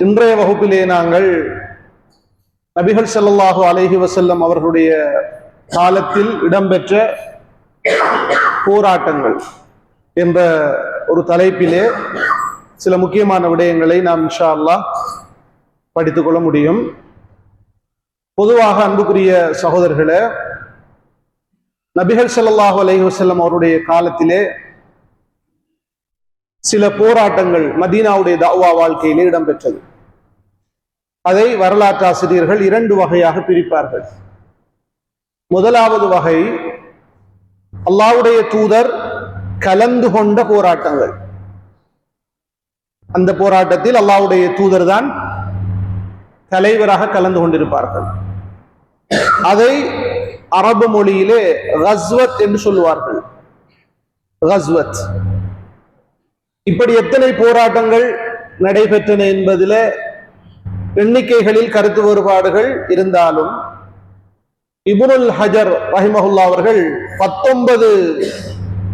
இன்றைய வகுப்பிலே நாங்கள் நபிகள் செல்லல்லாஹு அலஹி வசல்லம் அவர்களுடைய காலத்தில் இடம்பெற்ற போராட்டங்கள் என்ற ஒரு தலைப்பிலே சில முக்கியமான விடயங்களை நாம் இன்ஷா அல்லாஹ் படித்துக் கொள்ள முடியும். பொதுவாக அன்புக்குரிய சகோதரர்களே நபிகள் செல்லல்லாஹு அலஹி வசல்லம் அவருடைய காலத்திலே சில போராட்டங்கள் மதீனாவுடைய தாவா வாழ்க்கையிலே இடம்பெற்றது. அதை வரலாற்று ஆசிரியர்கள் இரண்டு வகையாக பிரிப்பார்கள். முதலாவது வகை அல்லாவுடைய தூதர் கலந்து கொண்ட போராட்டங்கள். அந்த போராட்டத்தில் அல்லாவுடைய தூதர் தான் தலைவராக கலந்து கொண்டிருப்பார்கள். அதை அரபு மொழியிலே ரஸ்வத் என்று சொல்லுவார்கள். ரஸ்வத் இப்படி எத்தனை போராட்டங்கள் நடைபெற்றன என்பதில் எண்ணிக்கைகளில் கருத்து வேறுபாடுகள் இருந்தாலும் இபுனுல் ஹஜர் ரஹிமஹுல்லா அவர்கள் பத்தொன்பது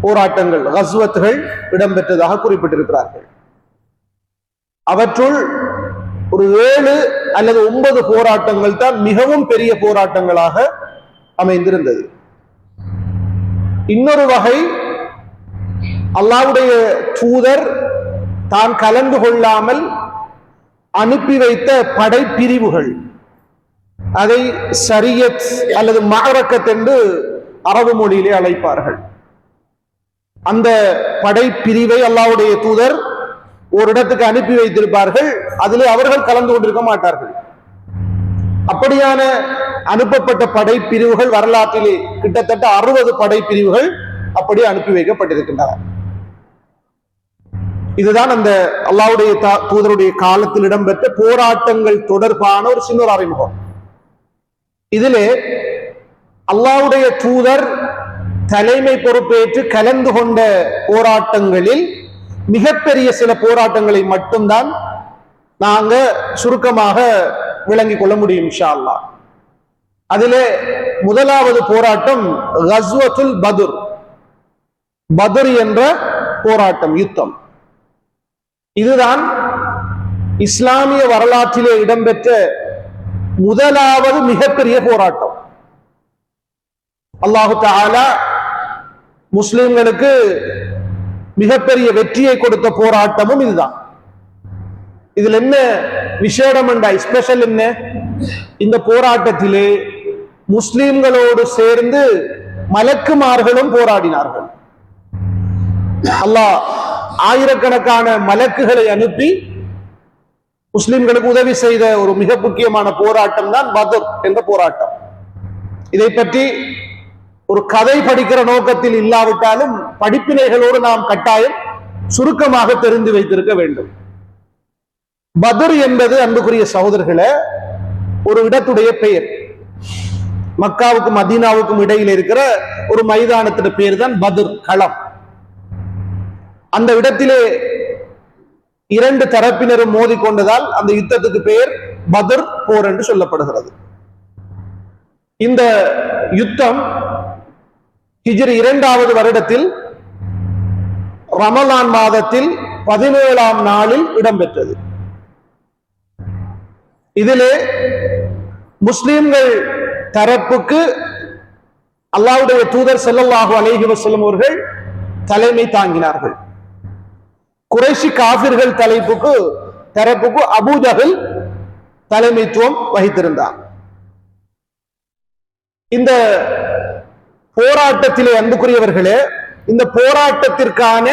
போராட்டங்கள் ஹஸ்வத்துகள் இடம்பெற்றதாக குறிப்பிட்டிருக்கிறார்கள். அவற்றுள் ஒரு ஏழு அல்லது ஒன்பது போராட்டங்கள் தான் மிகவும் பெரிய போராட்டங்களாக அமைந்திருந்தது. இன்னொரு வகை அல்லாவுடைய தூதர் தான் கலந்து கொள்ளாமல் அனுப்பி வைத்த படைப்பிரிவுகள். அதை சரியத் அல்லது மகரக்கத் என்று அரபு மொழியிலே அழைப்பார்கள். அந்த படைப்பிரிவை அல்லாவுடைய தூதர் ஒரு இடத்துக்கு அனுப்பி வைத்திருப்பார்கள். அதில் அவர்கள் கலந்து கொண்டிருக்க மாட்டார்கள். அப்படியான அனுப்பப்பட்ட படைப்பிரிவுகள் வரலாற்றிலே கிட்டத்தட்ட அறுபது படைப்பிரிவுகள் அப்படி அனுப்பி வைக்கப்பட்டிருக்கின்றன. இதுதான் அந்த அல்லாவுடைய தூதருடைய காலத்தில் இடம்பெற்ற போராட்டங்கள் தொடர்பான ஒரு சின்ன ஒரு அறிமுகம். இதிலே அல்லாவுடைய தூதர் தலைமை பொறுப்பேற்று கலந்து கொண்ட போராட்டங்களில் மிகப்பெரிய சில போராட்டங்களை மட்டும்தான் நாங்க சுருக்கமாக விளங்கிக் கொள்ள முடியும் இன்ஷா அதிலே முதலாவது போராட்டம் கஸ்வத்துல் பதுர். பதுர் என்ற போராட்டம் யுத்தம். இதுதான் இஸ்லாமிய வரலாற்றிலே இடம்பெற்ற முதலாவது மிகப்பெரிய போராட்டம். அல்லாஹு தாலா முஸ்லிம்களுக்கு மிகப்பெரிய வெற்றியை கொடுத்த போராட்டமும் இதுதான். இதுல என்ன விசேடம் என்றா ஸ்பெஷல் என்ன? இந்த போராட்டத்திலே முஸ்லிம்களோடு சேர்ந்து மலக்குமார்களும் போராடினார்கள். அல்லாஹ் ஆயிரக்கணக்கான மலக்குகளை அனுப்பி முஸ்லிம்களுக்கு உதவி செய்த ஒரு மிக முக்கியமான போராட்டம் தான் பதர் என்ற போராட்டம். இதை பற்றி ஒரு கதை படிக்கிற நோக்கத்தில் இல்லாவிட்டாலும் படிப்பினைகளோடு நாம் கட்டாயம் சுருக்கமாக தெரிந்து வைத்திருக்க வேண்டும். பதுர் என்பது அன்புக்குரிய சகோதரர்களை ஒரு இடத்துடைய பெயர். மக்காவுக்கும் மதீனாவுக்கும் இடையில் இருக்கிற ஒரு மைதானத்தின் பேர் தான் பதுர் களம். அந்த இடத்திலே இரண்டு தரப்பினரும் மோதிக்கொண்டதால் அந்த யுத்தத்துக்கு பெயர் பதர் போர் என்று சொல்லப்படுகிறது. இந்த யுத்தம் ஹிஜ்ரி இரண்டாவது வருடத்தில் ரமலான் மாதத்தில் பதினேழாம் நாளில் இடம்பெற்றது. இதிலே முஸ்லிம்கள் தரப்புக்கு அல்லாவுடைய தூதர் செல்லல்லாஹு அலைஹி வசல்லம் அவர்கள் தலைமை தாங்கினார்கள். குறைஷி காபிர்கள் தலைப்புக்கு தரப்புக்கு அபூஜகல் தலைமைத்துவம் வகித்திருந்தார். இந்த போராட்டத்திலே அன்புக்குரியவர்களே இந்த போராட்டத்திற்கான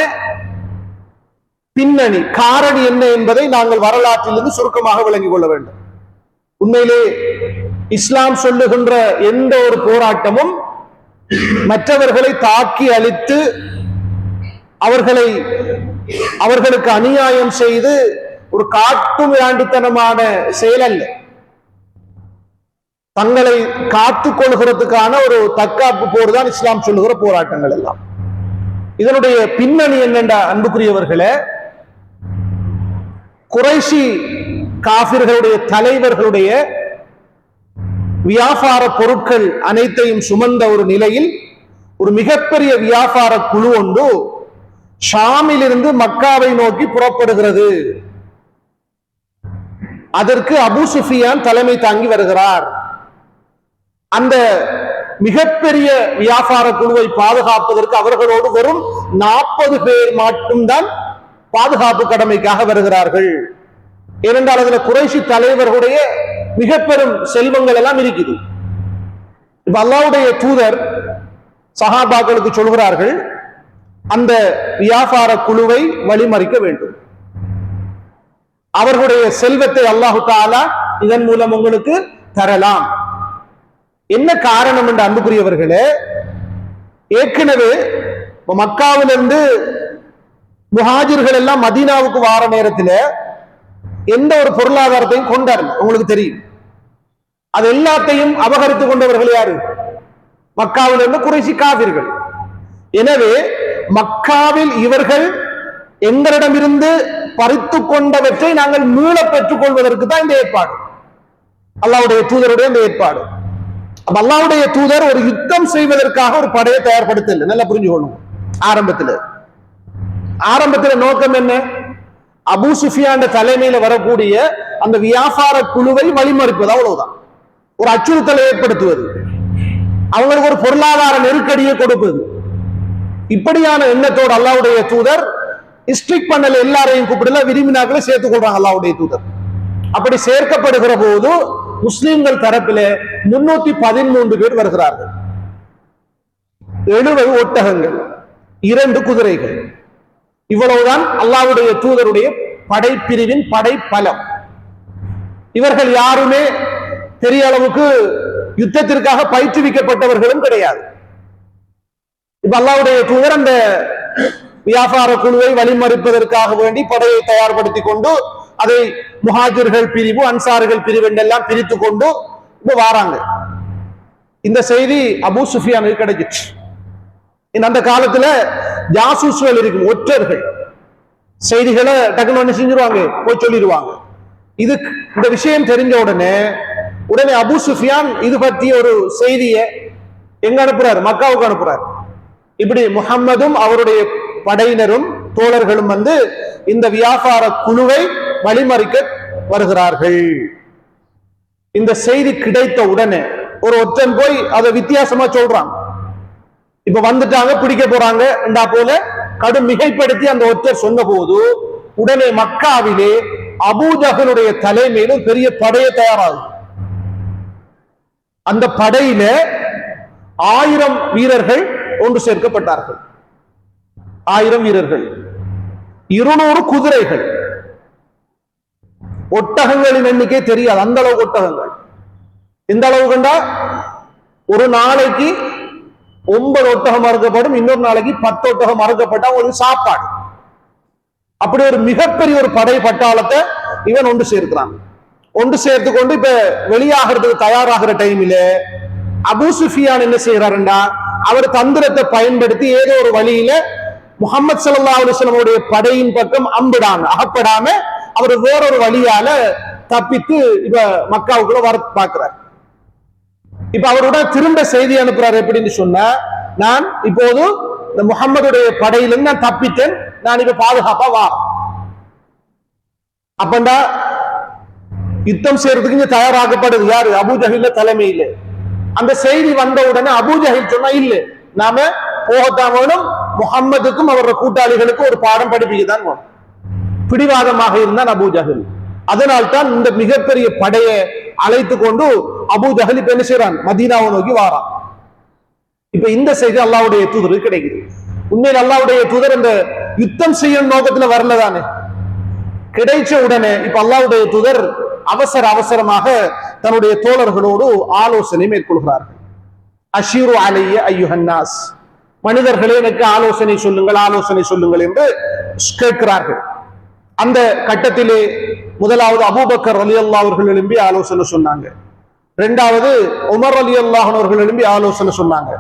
பின்னணி காரணி என்ன என்பதை நாங்கள் வரலாற்றிலிருந்து சுருக்கமாக விளங்கிக் கொள்ள வேண்டும். உண்மையிலே இஸ்லாம் சொல்லுகின்ற எந்த ஒரு போராட்டமும் மற்றவர்களை தாக்கி அழித்து அவர்களை அவர்களுக்கு அநியாயம் செய்து ஒரு காட்டு மிராண்டித்தனமான செயல் அல்ல தங்களை காத்து கொள்கிறதுக்கான ஒரு தற்காப்பு போர் தான் இஸ்லாம் சொல்லுகிற போராட்டங்கள் எல்லாம். இதனுடைய பின்னணி என்னென்ற அன்புக்குரியவர்களே குறைசி காபிர்களுடைய தலைவர்களுடைய வியாபார பொருட்கள் அனைத்தையும் சுமந்த ஒரு நிலையில் ஒரு மிகப்பெரிய வியாபார குழு ஒன்று ஷாமிலிருந்து மக்காவை நோக்கி புறப்படுகிறது. அதற்கு அபு சுஃபியான் தலைமை தாங்கி வருகிறார். அந்த மிகப்பெரிய வியாபார குழுவை பாதுகாப்பதற்கு அவர்களோடு வரும் நாற்பது பேர் மட்டும்தான் பாதுகாப்பு கடமைக்காக வருகிறார்கள். ஏனென்றால் அதுல குறைசி தலைவர்களுடைய மிக பெரும் செல்வங்கள் எல்லாம் இருக்குது. இப்ப அல்லாவுடைய தூதர் சஹாபாக்களுக்கு சொல்கிறார்கள் அந்த வியாபார குழுவை வழிமறிக்க வேண்டும். அவர்களுடைய செல்வத்தை அல்லாஹு தாலா இதன் மூலம் உங்களுக்கு தரலாம். என்ன காரணம் என்று அன்புக்குரியவர்களே ஏற்கனவே மக்காவிலிருந்து முஹாஜிர்கள் எல்லாம் மதீனாவுக்கு வார நேரத்தில் எந்த ஒரு பொருளாதாரத்தையும் கொண்டார்கள் உங்களுக்கு தெரியும். அது எல்லாத்தையும் அபகரித்து கொண்டவர்கள் யாரு? மக்காவிலிருந்து குறைசி காவிர்கள் எனவே மக்காவில் இவர்கள் எங்களிடமிருந்து பறித்து கொண்டவற்றை நாங்கள் மீள பெற்றுக் கொள்வதற்கு தான் இந்த ஏற்பாடு. அல்லாவுடைய தூதருடைய இந்த ஏற்பாடு. அப்ப அல்லாவுடைய தூதர் ஒரு யுத்தம் செய்வதற்காக ஒரு படையை தயார்படுத்தல. நல்லா புரிஞ்சுக்கணும் ஆரம்பத்தில். ஆரம்பத்தில் நோக்கம் என்ன? அபு சுஃபியாண்ட தலைமையில வரக்கூடிய அந்த வியாபார குழுவை வழிமறிப்பது. அவ்வளவுதான். ஒரு அச்சுறுத்தலை ஏற்படுத்துவது. அவங்களுக்கு ஒரு பொருளாதார நெருக்கடியை கொடுப்பது. இப்படியான எண்ணத்தோடு அல்லாவுடைய தூதர் ஸ்ட்ரிக் பண்ணல எல்லாரையும் கூப்பிடல விரும்பினாக்களை சேர்த்துக் கொள்றாங்க அல்லாவுடைய தூதர். அப்படி சேர்க்கப்படுகிற போது முஸ்லிம்கள் தரப்பிலே முன்னூத்தி பதிமூன்று பேர் வருகிறார்கள். எழுபது ஒட்டகங்கள் இரண்டு குதிரைகள். இவ்வளவுதான் அல்லாவுடைய தூதருடைய படைப்பிரிவின் படை பலம் இவர்கள் யாருமே பெரிய அளவுக்கு யுத்தத்திற்காக பயிற்றுவிக்கப்பட்டவர்களும் கிடையாது. இப்ப அல்லாவுடைய தூதர் அந்த வியாபார குழுவை வழிமறிப்பதற்காக வேண்டி படையை தயார்படுத்தி கொண்டு அதை முஹாஜிர்கள் பிரிவு அன்சார்கள் பிரிவு என்றெல்லாம் பிரித்து கொண்டு இப்ப வாராங்க. இந்த செய்தி அபு சுஃபியானுக்கு கிடைச்சிச்சு. அந்த காலத்துல ஜாசூஸ்கள் இருக்கும் ஒற்றர்கள். செய்திகளை டக்குன்னு ஒண்ணு செஞ்சிருவாங்க போய் சொல்லிடுவாங்க இது இந்த விஷயம் தெரிஞ்ச உடனே உடனே அபு சுஃபியான் இது பத்தி ஒரு செய்தியை எங்க அனுப்புறாரு? மக்காவுக்கு அனுப்புறாரு. இப்படி முகம்மதும் அவருடைய படையினரும் தோழர்களும் வந்து இந்த வியாபார குழுவை வழிமறிக்க வருகிறார்கள். இந்த செய்தி கிடைத்த உடனே ஒரு ஒற்றன் போய் அதை வித்தியாசமா சொல்றான். இப்ப வந்துட்டாங்க பிடிக்க போறாங்க என்றா போல கடும் மிகைப்படுத்தி அந்த ஒற்றர் சொன்ன போது உடனே மக்காவிலே அபூஜகனுடைய தலைமையிலும் பெரிய படையை தயாராகும் அந்த படையில ஆயிரம் வீரர்கள் ஒன்று சேர்க்கப்பட்டார்கள். ஆயிரம் வீரர்கள் இருநூறு குதிரைகள். ஒட்டகங்களின் எண்ணிக்கை தெரியாது அந்த அளவு ஒட்டகங்கள். இந்த அளவு கண்டா ஒரு நாளைக்கு ஒன்பது ஒட்டகம் மறுக்கப்படும் இன்னொரு நாளைக்கு பத்து ஒட்டகம் மறுக்கப்பட்டா ஒரு சாப்பாடு. அப்படி ஒரு மிகப்பெரிய ஒரு படை பட்டாளத்தை இவன் ஒன்று சேர்க்கிறான். ஒன்று சேர்த்து கொண்டு இப்ப வெளியாகிறதுக்கு தயாராகிற டைமில் அபு சுஃபியான் என்ன செய்யறாருண்டா அவர் தந்திரத்தை பயன்படுத்தி ஏதோ ஒரு வழியில முகமது சல்லா அலுவலமுடைய படையின் பக்கம் அம்பிடாம அகப்படாம அவர் வேறொரு வழியால தப்பித்து இப்ப மக்காவுக்குள்ள வர பாக்குறாரு இப்ப அவரோட திரும்ப செய்தி அனுப்புறாரு எப்படின்னு சொன்னா நான் இப்போது இந்த முகம்மதுடைய படையிலிருந்து நான் தப்பித்தேன் நான் இப்ப பாதுகாப்பா வா. அப்பண்டா யுத்தம் செய்யறதுக்கு இங்க தயாராகப்படுது யாரு? அபுஜஹில தலைமையிலே. அந்த செய்தி வந்த உடனே அபூஜஹில் சொன்னா இல்ல நாம போகத்தான் வேணும். முகம்மதுக்கும் அவரோட கூட்டாளிகளுக்கும் ஒரு பாடம் படிப்பிக்க தான் வேணும். பிடிவாதமாக இருந்தான் அபூஜஹில் அதனால் தான் இந்த மிகப்பெரிய படையை அழைத்து கொண்டு அபூஜஹல் இப்ப என்ன செய்யறான் மதீனாவை நோக்கி வாரான். இப்ப இந்த செய்தி அல்லாவுடைய தூதருக்கு கிடைக்குது. உண்மையில் அல்லாவுடைய தூதர் இந்த யுத்தம் செய்யும் நோக்கத்துல வரல தானே. கிடைச்ச உடனே இப்ப அல்லாவுடைய தூதர் அவசர அவசரமாக தன்னுடைய தோழர்களோடு ஆலோசனை மேற்கொள்கிறார்கள். அஷீரு அலைய ஐயுஹன்னாஸ் மனிதர்களே எனக்கு ஆலோசனை சொல்லுங்கள் ஆலோசனை சொல்லுங்கள் என்று கேட்கிறார்கள். அந்த கட்டத்திலே முதலாவது அபூபக்கர் அலி அல்லா அவர்கள் எழும்பி ஆலோசனை சொன்னாங்க. இரண்டாவது உமர் அலி அல்லாஹன் அவர்கள் எழும்பி ஆலோசனை சொன்னாங்க.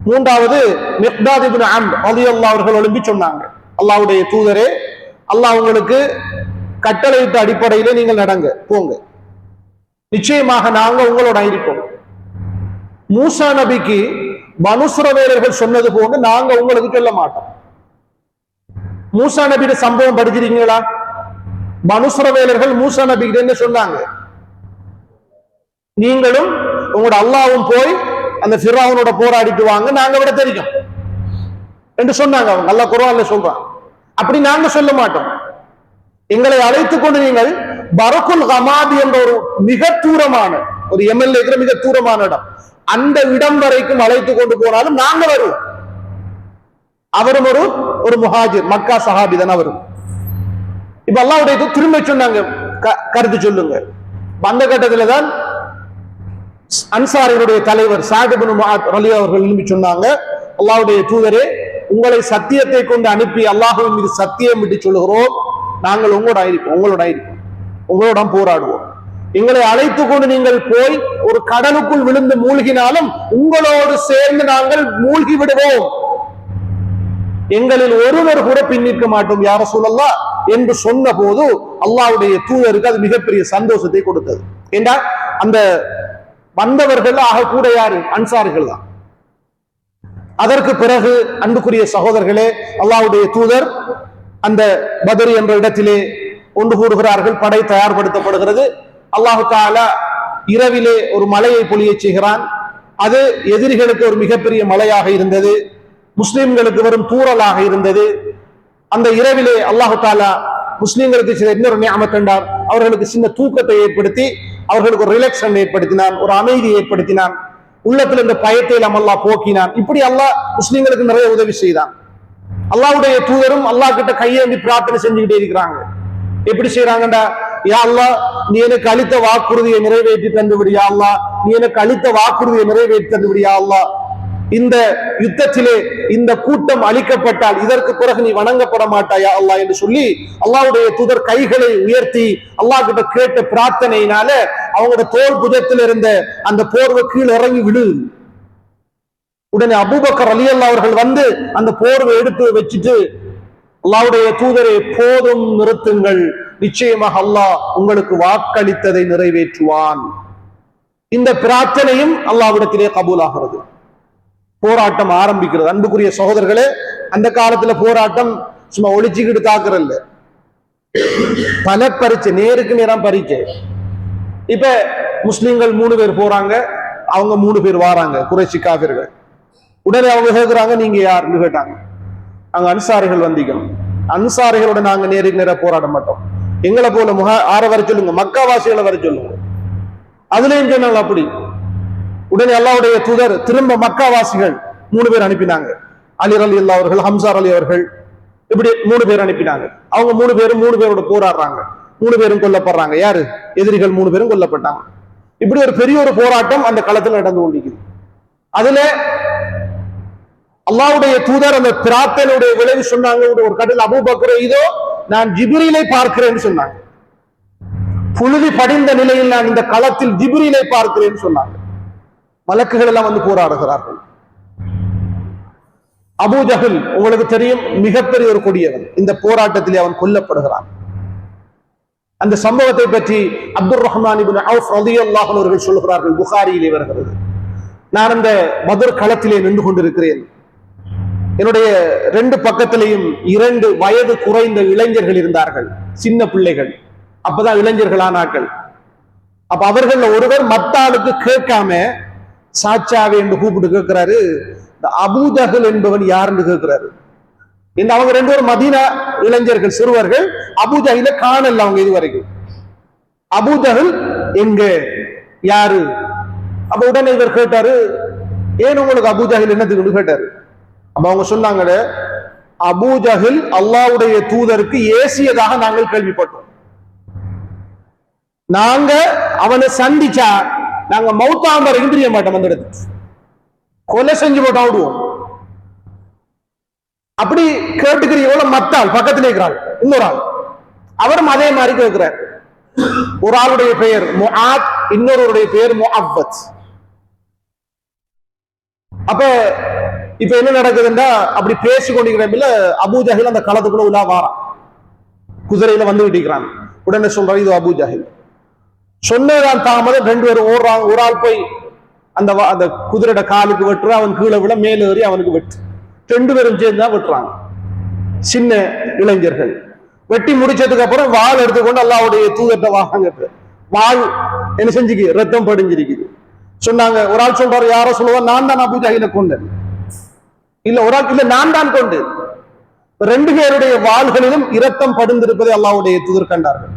மூன்றாவது மிக்தாதிபின் அம் அலி அல்லா அவர்கள் எழும்பி சொன்னாங்க. அல்லாவுடைய தூதரே அல்லாஹ் உங்களுக்கு கட்டளையிட்ட அடிப்படையிலே நீங்கள் நடங்க போங்க. நிச்சயமாக நாங்க உங்களோட இருப்போம் மூசா நபிக்கு மனுசுரவேலர்கள் சொன்னது போன்று நாங்க உங்களுக்கு சொல்ல மாட்டோம். மூசா நபியோட சம்பவம் படிச்சிருக்கீங்களா? மனுசுரவேலர்கள் மூசா நபி என்ன சொன்னாங்க? நீங்களும் உங்களோட அல்லாவும் போய் அந்த ஃபிராவனோட போராடிட்டு வாங்க நாங்க விட தெரியும். என்று சொன்னாங்க அவங்க. நல்ல குர்ஆன்ல சொல்றான். அப்படி நாங்க சொல்ல மாட்டோம். எங்களை அழைத்துக் கொண்டு நீங்கள் பரகுல் ஹமாதி என்ற ஒரு மிக தூரமான ஒரு எம்எல்ஏ இருக்கிற மிக தூரமான இடம். அந்த இடம் வரைக்கும் அழைத்து கொண்டு போனாலும் நாங்க வருவோம். அவரும் ஒரு ஒரு முஹாஜிர் மக்கா சஹாபி தான் அவரும். இப்ப அல்லாவுடைய இது திரும்ப சொன்னாங்க க- கருத்து சொல்லுங்க. இப்ப அந்த கட்டத்துல தான் அன்சாரிகளுடைய தலைவர் சாகிபின் ரலி அவர்கள் எழுப்பி சொன்னாங்க அல்லாவுடைய தூதரே உங்களை சத்தியத்தை கொண்டு அனுப்பி அல்லாஹுவின் மீது சத்தியம் விட்டு சொல்லுகிறோம். நாங்கள் உங்களோட ஆயிருப்போம் உங்களோட ஆயிருப்போம். உங்களோட போராடுவோம். எங்களை அழைத்து கொண்டு நீங்கள் போய் ஒரு கடலுக்குள் விழுந்து மூழ்கினாலும் உங்களோடு சேர்ந்து நாங்கள் மூழ்கி விடுவோம். எங்களில் ஒருவர் கூட பின்னிற்க மாட்டோம் யார சொல்லலாம் என்று சொன்ன போது அல்லாஹ்வுடைய தூதருக்கு அது மிகப்பெரிய சந்தோஷத்தை கொடுத்தது. ஏண்டா? அந்த வந்தவர்கள் ஆக கூட யாரு? அன்சாரிகள் தான். அதற்கு பிறகு அன்புக்குரிய சகோதரர்களே அல்லாவுடைய தூதர் அந்த பதரி என்ற இடத்திலே ஒன்று கூடுகிறார்கள் படை தயார்படுத்தப்படுகிறது. அல்லாஹு தாலா இரவிலே ஒரு மலையை பொழியச் செய்கிறான். அது எதிரிகளுக்கு ஒரு மிகப்பெரிய மலையாக இருந்தது. முஸ்லிம்களுக்கு வரும் தூறலாக இருந்தது. அந்த இரவிலே அல்லாஹு தாலா முஸ்லிம்களுக்கு சில இன்னொரு நியாமத் கண்டார். அவர்களுக்கு சின்ன தூக்கத்தை ஏற்படுத்தி அவர்களுக்கு ஒரு ரிலாக்ஸன் ஏற்படுத்தினான் ஒரு அமைதி ஏற்படுத்தினான். உள்ளத்தில் இந்த பயத்தை எல்லாம் அல்லாஹ் போக்கினான். இப்படி அல்லாஹ் முஸ்லிம்களுக்கு நிறைய உதவி செய்தான். அல்லாஹ்வுடைய தூதரும் அல்லாஹ் கிட்ட கையேந்தி பிரார்த்தனை செஞ்சுக்கிட்டே இருக்கிறாங்க. எப்படி செய்யறாங்கடா யா நீ எனக்கு அளித்த வாக்குறுதியை நிறைவேற்றி தந்து விடியா நீ எனக்கு அளித்த வாக்குறுதியை நிறைவேற்றி தந்து விடியா இந்த யுத்தத்திலே இந்த கூட்டம் அழிக்கப்பட்டால் இதற்கு பிறகு நீ வணங்கப்பட மாட்டாயா அல்லாஹ் என்று சொல்லி அல்லாவுடைய துதர் கைகளை உயர்த்தி அல்லாஹ் கிட்ட கேட்ட பிரார்த்தனையினால அவங்களோட தோல் புதத்தில் இருந்த அந்த போர்வை கீழ் இறங்கி விழு. உடனே அபூபக்கர் அலி அவர்கள் வந்து அந்த போர்வை எடுத்து வச்சுட்டு அல்லாவுடைய தூதரை போதும் நிறுத்துங்கள். நிச்சயமாக அல்லாஹ் உங்களுக்கு வாக்களித்ததை நிறைவேற்றுவான். இந்த பிரார்த்தனையும் அல்லாவிடத்திலே கபூலாகிறது. போராட்டம் ஆரம்பிக்கிறது. அன்புக்குரிய சகோதரர்களே அந்த காலத்துல போராட்டம் சும்மா ஒளிச்சுக்கிட்டு தாக்குறல்ல. பல பரீட்சை நேருக்கு நேரம் பரீட்சை. இப்ப முஸ்லிம்கள் மூணு பேர் போறாங்க அவங்க மூணு பேர் வாராங்க குறைச்சி காவிர்கள் உடனே அவங்க கேட்கிறாங்க நீங்க யாருன்னு கேட்டாங்க. அங்க அன்சாரிகள் வந்திக்கணும். அன்சாரிகளோட நாங்க நேருக்கு நேர போராட மாட்டோம். எங்களை போல முக ஆற வர சொல்லுங்க மக்காவாசிகளை வர சொல்லுங்க. அதுலயும் சொன்னாங்க அப்படி. உடனே அல்லாவுடைய தூதர் திரும்ப மக்காவாசிகள் மூணு பேர் அனுப்பினாங்க. அலிர் அலி அல்லா அவர்கள் ஹம்சார் அலி அவர்கள் இப்படி மூணு பேர் அனுப்பினாங்க. அவங்க மூணு பேரும் மூணு பேரோட போராடுறாங்க. மூணு பேரும் கொல்லப்படுறாங்க. யாரு? எதிரிகள் மூணு பேரும் கொல்லப்பட்டாங்க. இப்படி ஒரு பெரிய ஒரு போராட்டம் அந்த களத்துல நடந்து கொண்டிருக்குது. அதுல அல்லாவுடைய தூதர் அந்த பிரார்த்தனுடைய விளைவு சொன்னாங்க. ஒரு கடல் அபூபக்கர் இதோ நான் ஜிபிரிலை பார்க்கிறேன்னு சொன்னாங்க. புழுதி படிந்த நிலையில் நான் இந்த களத்தில் ஜிபிரிலை பார்க்கிறேன்னு சொன்னாங்க. மலக்குகள் எல்லாம் வந்து போராடுகிறார்கள். அபூ உங்களுக்கு தெரியும் மிகப்பெரிய ஒரு கொடியவன். இந்த போராட்டத்திலே அவன் கொல்லப்படுகிறான். அந்த சம்பவத்தை பற்றி அப்துல் ரஹ்மான் இப்னு அவுஃப் ரலியல்லாஹு அன்ஹு அவர்கள் சொல்கிறார்கள் புகாரியிலே வருகிறது. நான் அந்த மதுர் களத்திலே நின்று கொண்டிருக்கிறேன். என்னுடைய ரெண்டு பக்கத்திலையும் இரண்டு வயது குறைந்த இளைஞர்கள் இருந்தார்கள். சின்ன பிள்ளைகள். அப்பதான் இளைஞர்களானாக்கள் அப்ப அவர்கள் ஒருவர் மத்தாளுக்கு கேட்காம சாச்சாவே என்று கூப்பிட்டு கேட்கிறாரு. இந்த அபூஜஹல் என்பவன் யாருன்னு கேட்கிறாரு. இந்த அவங்க ரெண்டு பேரும் மதீனா இளைஞர்கள் சிறுவர்கள் அபூஜஹில காணல அவங்க இதுவரைக்கும். வரைக்கும் எங்க? யாரு? அப்ப உடனே இவர் கேட்டாரு ஏன் உங்களுக்கு அபூஜஹில் என்னத்துக்கு கேட்டாரு. அப்ப அவங்க சொன்னாங்க அபூஜஹில் அல்லாவுடைய தூதருக்கு ஏசியதாக நாங்கள் கேள்விப்பட்டோம். நாங்க அவனை சந்திச்சா நாங்க மௌத்தாம் வரைக்கும் மாட்டோம் அந்த இடத்துக்கு. கொலை செஞ்சு போட்டு விடுவோம் அப்படி கேட்டுக்கிற எவ்வளவு மத்தாள் பக்கத்தில் இருக்கிறாள் இன்னொரு ஆள். அவரும் அதே மாதிரி கேட்கிறார். ஒரு ஆளுடைய பெயர் முஆத் இன்னொருடைய பெயர் முஅவ்வத். அப்ப இப்ப என்ன நடக்குதுன்னா அப்படி பேசி கொண்டிருக்கிறப்ப அபூ ஜஹில் அந்த களத்துக்குள்ள உலா வாரான். குதிரையில வந்து விட்டிக்கிறான் உடனே சொல்றான் இது அபூ ஜஹில். சொன்னதான் தாமதம். ரெண்டு பேரும் ஓடுறாங்க. ஒரு ஆள் போய் அந்த அந்த குதிரையோட காலுக்கு வெட்டுற அவன் கீழே விட மேலேறி அவனுக்கு வெட்டு ரெண்டு பேரும் சேர்ந்து தான் வெட்டுறாங்க. சின்ன இளைஞர்கள். வெட்டி முடிச்சதுக்கு அப்புறம் வாள் எடுத்துக்கொண்டு அல்லாவுடைய தூதத்தை வாங்கிட்டு வாள் என்ன செஞ்சுக்கு? ரத்தம் படிஞ்சிருக்குது. சொன்னாங்க ஒரு ஆள் சொல்றாரு யாரோ சொல்லுவா நான் தான் அபு ஜஹில கொண்டேன் இல்ல ஒரு ஆள் இல்ல நான் தான் கொண்டு. ரெண்டு பேருடைய வாள்களிலும் இரத்தம் படுந்திருப்பதை அல்லாவுடைய தூதர் கண்டார்கள்.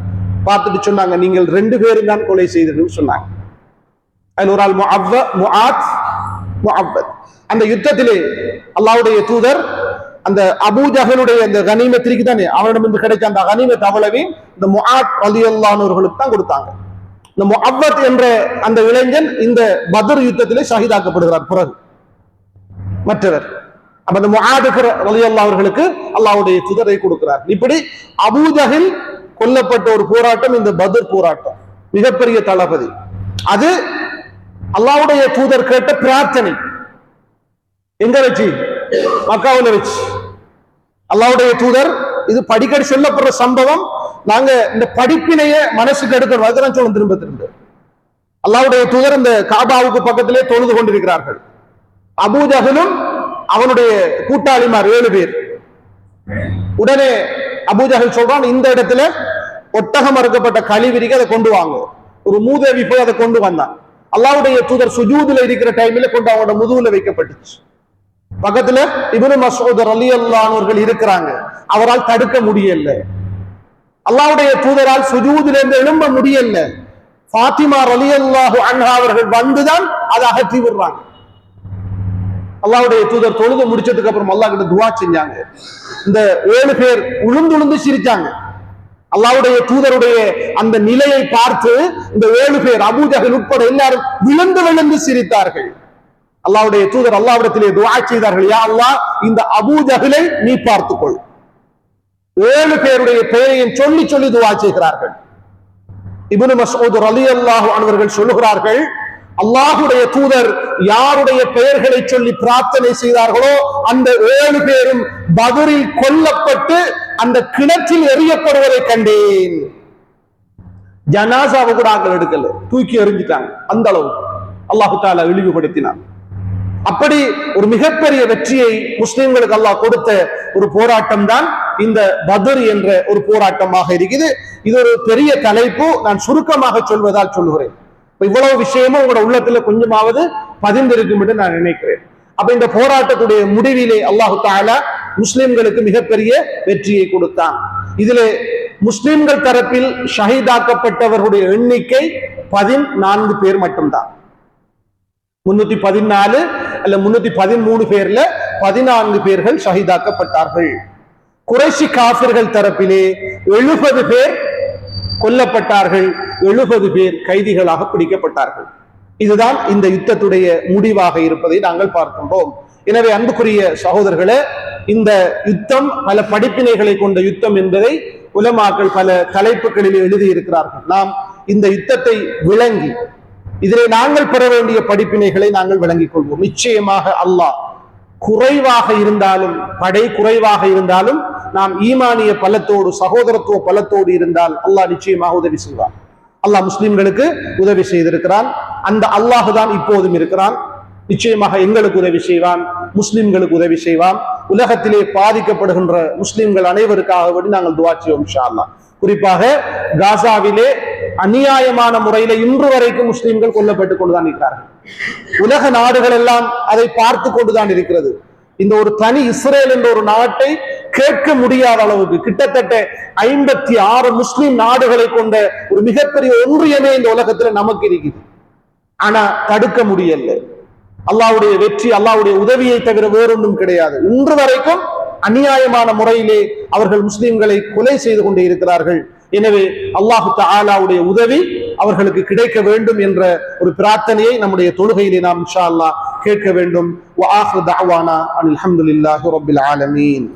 பார்த்துட்டு சொன்னாங்க நீங்கள் ரெண்டு பேரும் தான் கொலை செய்தீர்கள் சொன்னாங்க. அதில் ஒரு ஆள் முஆத் முஅவ்வத். அந்த யுத்தத்திலே அல்லாவுடைய தூதர் அந்த அபூஜகனுடைய அந்த கனிமத்திற்கு தானே அவனிடமிருந்து கிடைச்ச அந்த கனிமத் அவ்வளவையும் இந்த முஆத் அலியல்லானவர்களுக்கு தான் கொடுத்தாங்க. இந்த முஅவ்வத் என்ற அந்த இளைஞன் இந்த பத்ர் யுத்தத்திலே ஷஹீதாக்கப்படுகிறார் பிறகு. மற்றவர். அப்ப அந்த முஆதுக்கு வலியல்லா அவர்களுக்கு அல்லாவுடைய துதரை கொடுக்கிறார். இப்படி அபூஜகில் கொல்லப்பட்ட ஒரு போராட்டம் இந்த பத்ர் போராட்டம். மிகப்பெரிய தளபதி. அது அல்லாஹ்வுடைய தூதர் கேட்ட பிரார்த்தனை. எங்க வச்சு? மக்காவில் வச்சு. அல்லாவுடைய தூதர் இது படிக்கடி சொல்லப்படுற சம்பவம். நாங்க இந்த படிப்பினைய மனசுக்கு எடுக்கணும். அதுதான் சொல்ல திரும்ப திரும்ப. அல்லாஹ்வுடைய தூதர் இந்த காபாவுக்கு பக்கத்திலே தொழுது கொண்டிருக்கிறார்கள். அபூஜஹலும் அவனுடைய கூட்டாளிமார் ஏழு பேர். உடனே அபூஜஹல் சொல்றான் இந்த இடத்துல ஒட்டகம் அறுக்கப்பட்ட கழிவிரிக்கு அதை கொண்டு வாங்க. ஒரு மூதேவி போய் அதை கொண்டு வந்தான். அல்லாவுடைய தூதர் சுஜூதுல இருக்கிற டைம்ல கொண்டு அவனோட முதுகுல வைக்கப்பட்டுச்சு. பக்கத்துல இப்னு மசோதர் அலி அல்லானவர்கள் இருக்கிறாங்க. அவரால் தடுக்க முடியல. அல்லாவுடைய தூதரால் சுஜூதுல இருந்து எழும்ப முடியல. பாத்திமா அலி அல்லாஹு அன்ஹா அவர்கள் வந்துதான் அதை அகற்றி விடுறாங்க. அல்லாவுடைய தூதர் தொழுது முடிச்சதுக்கு அப்புறம் அல்லா கிட்ட துவா செஞ்சாங்க. இந்த ஏழு பேர் உளுந்து உளுந்து சிரிச்சாங்க. அல்லாவுடைய தூதருடைய அந்த நிலையை பார்த்து இந்த ஏழு பேர் அபூஜகன் உட்பட எல்லாரும் விழுந்து விழுந்து சிரித்தார்கள். அல்லாவுடைய தூதர் அல்லாவிடத்திலே துவா செய்தார்கள். யா அல்லா இந்த அபூஜகலை நீ பார்த்துக்கொள். ஏழு பேருடைய பெயரையும் சொல்லி சொல்லி துவா செய்கிறார்கள். இபுனு மசூத் மஸ்ஊத் அல்லாஹ் அவர்கள் சொல்லுகிறார்கள் அல்லாஹுடைய தூதர் யாருடைய பெயர்களை சொல்லி பிரார்த்தனை செய்தார்களோ அந்த ஏழு பேரும் பதிலில் கொல்லப்பட்டு அந்த கிணற்றில் எறியப்படுவதை கண்டேன். ஜனாசாவை கூட ஆக்கள் எடுக்கல. தூக்கி எறிஞ்சிட்டாங்க. அந்த அளவுக்கு. அல்லாஹு தாலா இழிவுபடுத்தினான். அப்படி ஒரு மிகப்பெரிய வெற்றியை முஸ்லிம்களுக்கு அல்லாஹ் கொடுத்த ஒரு போராட்டம் தான் இந்த பத்ர் என்ற ஒரு போராட்டமாக இருக்குது. இது ஒரு பெரிய தலைப்பு. நான் சுருக்கமாக சொல்வதால் சொல்லுகிறேன். இவ்வளவு விஷயமும் உங்களோட உள்ளத்துல கொஞ்சமாவது பதிந்திருக்கும் என்று நான் நினைக்கிறேன். அப்ப இந்த போராட்டத்துடைய முடிவிலே அல்லாஹு தாலா முஸ்லிம்களுக்கு மிகப்பெரிய வெற்றியை கொடுத்தான். இதுல முஸ்லிம்கள் தரப்பில் ஷஹீதாக்கப்பட்டவர்களுடைய எண்ணிக்கை பதினான்கு பேர் மட்டும்தான். முன்னூத்தி பதினாலு அல்ல முன்னூத்தி பதிமூணு பேர்ல பதினான்கு பேர்கள் ஷஹீதாக்கப்பட்டார்கள். குறைஷி காபிர்கள் தரப்பிலே எழுபது பேர் கொல்லப்பட்டார்கள். எழுபது பேர் கைதிகளாக பிடிக்கப்பட்டார்கள். இதுதான் இந்த யுத்தத்துடைய முடிவாக இருப்பதை நாங்கள் பார்க்கின்றோம். எனவே அன்புக்குரிய சகோதரர்களே இந்த யுத்தம் பல படிப்பினைகளை கொண்ட யுத்தம் என்பதை உலமாக்கள் பல தலைப்புகளில் எழுதியிருக்கிறார்கள். நாம் இந்த யுத்தத்தை விளங்கி இதிலே நாங்கள் பெற வேண்டிய படிப்பினைகளை நாங்கள் விளங்கிக் கொள்வோம். நிச்சயமாக அல்லாஹ் குறைவாக இருந்தாலும் படை குறைவாக இருந்தாலும் நாம் ஈமானிய பலத்தோடு சகோதரத்துவ பலத்தோடு இருந்தால் அல்லாஹ் நிச்சயமாக உதவி செய்வான். அல்லாஹ் முஸ்லிம்களுக்கு உதவி செய்திருக்கிறான். அந்த அல்லாஹ் தான் இப்போதும் இருக்கிறான். நிச்சயமாக எங்களுக்கு உதவி செய்வான் முஸ்லிம்களுக்கு உதவி செய்வான். உலகத்திலே பாதிக்கப்படுகின்ற முஸ்லிம்கள் அனைவருக்காக வேண்டி நாங்கள் துவா செய்வோம் குறிப்பாக காசாவிலே அநியாயமான முறையில இன்று வரைக்கும் முஸ்லிம்கள் கொல்லப்பட்டுக் கொண்டுதான் இருக்கிறார்கள். உலக நாடுகள் எல்லாம் அதை பார்த்து கொண்டுதான் இருக்கிறது. இந்த ஒரு தனி இஸ்ரேல் என்ற ஒரு நாட்டை கேட்க முடியாத அளவுக்கு கிட்டத்தட்ட ஐம்பத்தி ஆறு முஸ்லிம் நாடுகளை கொண்ட ஒரு மிகப்பெரிய ஒன்றியமே இந்த உலகத்துல நமக்கு இருக்குது. ஆனா தடுக்க முடியல. அல்லாவுடைய வெற்றி அல்லாவுடைய உதவியை தவிர வேறொன்றும் கிடையாது. இன்று வரைக்கும் அநியாயமான முறையிலே அவர்கள் முஸ்லிம்களை கொலை செய்து கொண்டே இருக்கிறார்கள். எனவே அல்லாஹு தாலாவுடைய உதவி அவர்களுக்கு கிடைக்க வேண்டும் என்ற ஒரு பிரார்த்தனையை நம்முடைய தொழுகையிலே நாம் இன்ஷா அல்லாஹ் கேட்க வேண்டும். வஆஹிரு அனில் ஹம்துலில்லாஹி ஆலமீன்.